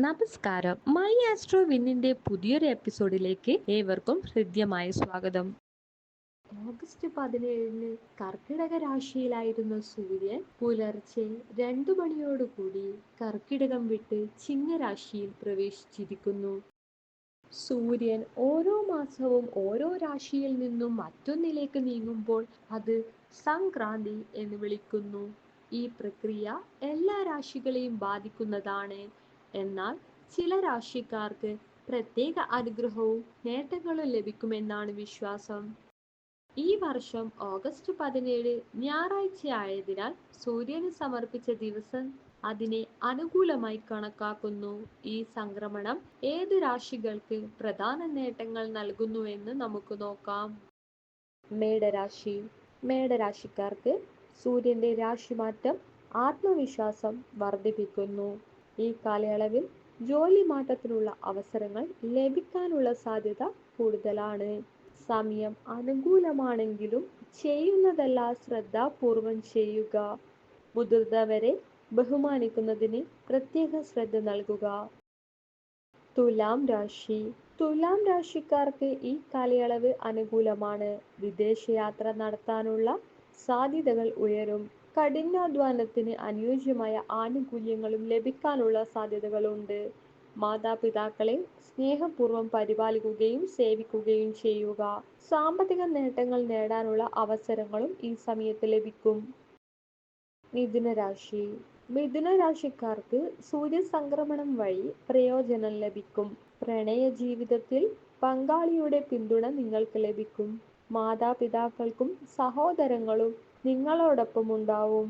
നമസ്കാരം. My astro വിന്നിന്റെ പുതിയൊരു എപ്പിസോഡിലേക്ക് ഏവർക്കും ഹൃദ്യമായ സ്വാഗതം. ഓഗസ്റ്റ് പതിനേഴിന് കർക്കിടക രാശിയിലായിരുന്ന സൂര്യൻ പുലർച്ചെ രണ്ടു മണിയോടുകൂടി കർക്കിടകം വിട്ട് ചിങ്ങരാശിയിൽ പ്രവേശിച്ചിരിക്കുന്നു. സൂര്യൻ ഓരോ മാസവും ഓരോ രാശിയിൽ നിന്നും മറ്റൊന്നിലേക്ക് നീങ്ങുമ്പോൾ അത് സംക്രാന്തി എന്ന് വിളിക്കുന്നു. ഈ പ്രക്രിയ എല്ലാ രാശികളെയും ബാധിക്കുന്നതാണ്. എന്നാൽ ചില രാശിക്കാർക്ക് പ്രത്യേക അനുഗ്രഹവും നേട്ടങ്ങളും ലഭിക്കുമെന്നാണ് വിശ്വാസം. ഈ വർഷം ഓഗസ്റ്റ് പതിനേഴ് ഞായറാഴ്ച ആയതിനാൽ സൂര്യന് സമർപ്പിച്ച ദിവസം അതിനെ അനുകൂലമായി കണക്കാക്കുന്നു. ഈ സംക്രമണം ഏത് രാശികൾക്ക് പ്രധാന നേട്ടങ്ങൾ നൽകുന്നുവെന്ന് നമുക്ക് നോക്കാം. മേടരാശി. മേടരാശിക്കാർക്ക് സൂര്യന്റെ രാശിമാറ്റം ആത്മവിശ്വാസം വർദ്ധിപ്പിക്കുന്നു. ഈ കാലയളവിൽ ജോലി മാറ്റത്തിനുള്ള അവസരങ്ങൾ ലഭിക്കാനുള്ള സാധ്യത കൂടുതലാണ്. സമയം അനുകൂലമാണെങ്കിലും ചെയ്യുന്നതെല്ലാം ശ്രദ്ധാപൂർവം ചെയ്യുക. മുതിർന്നവരെ ബഹുമാനിക്കുന്നതിന് പ്രത്യേക ശ്രദ്ധ നൽകുക. തുലാം രാശി. തുലാം രാശിക്കാർക്ക് ഈ കാലയളവ് അനുകൂലമാണ്. വിദേശയാത്ര നടത്താനുള്ള സാധ്യതകൾ ഉയരും. കഠിനാധ്വാനത്തിന് അനുയോജ്യമായ ആനുകൂല്യങ്ങളും ലഭിക്കാനുള്ള സാധ്യതകളുണ്ട്. മാതാപിതാക്കളെ സ്നേഹപൂർവം പരിപാലിക്കുകയും സേവിക്കുകയും ചെയ്യുക. സാമ്പത്തിക നേട്ടങ്ങൾ നേടാനുള്ള അവസരങ്ങളും ഈ സമയത്ത് ലഭിക്കും. മിഥുന രാശി മിഥുന രാശിക്കാർക്ക് സൂര്യസംക്രമണം വഴി പ്രയോജനം ലഭിക്കും. പ്രണയ ജീവിതത്തിൽ പങ്കാളിയുടെ പിന്തുണ നിങ്ങൾക്ക് ലഭിക്കും. മാതാപിതാക്കൾക്കും സഹോദരങ്ങളും നിങ്ങളോടൊപ്പം ഉണ്ടാവും